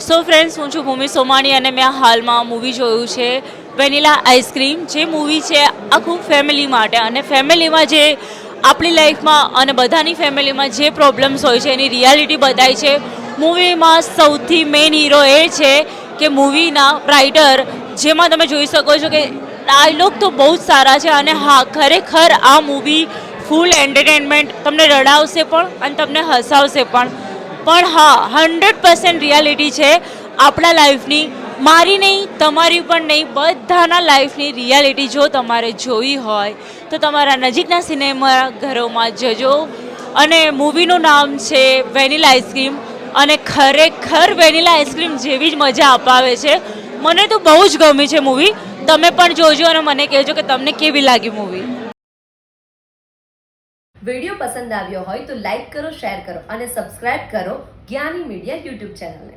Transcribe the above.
So friends હું છું ભૂમિ સોમાણી અને મેં હાલમાં મૂવી જોયું છે વેનિલા આઈસ્ક્રીમ જે મૂવી છે આખું ફેમિલી માટે અને ફેમિલીમાં જે આપણી લાઈફમાં અને બધાની ફેમિલીમાં જે પ્રોબ્લેમ્સ હોય છે, એની રિયાલિટી બતાવી છે. મૂવીમાં સૌથી મેઇન હીરો એ છે કે મૂવીના રાઇટર જેમાં તમે જોઈ શકો છો કે ડાયલોગ તો બહુ જ સારા છે અને હા, ખરેખર આ મૂવી ફૂલ એન્ટરટેનમેન્ટ તમને રડાવશે પણ અને તમને હસાવશે પણ. પણ હા હંડ્રેડ પર્સન્ટ રિયાલિટી છે આપણા લાઈફની મારી નહીં, તમારી પણ નહીં, બધાના લાઈફની રિયાલિટી જો તમારે જોઈ હોય, તો તમારા નજીકના સિનેમા ઘરોમાં જજો. અને મૂવીનું નામ છે વેનિલા આઈસ્ક્રીમ અને ખરેખર વેનિલા આઈસ્ક્રીમ જેવી જ મજા અપાવે છે. મને તો બહુ જ ગમી છે મૂવી તમે પણ જોજો અને મને કહેજો કે તમને કેવી લાગી મૂવી વીડિયો પસંદ આવ્યો હોય તો લાઈક કરો, શેર કરો અને સબસ્ક્રાઇબ કરો જ્ઞાની મીડિયા યુટ્યુબ ચેનલને.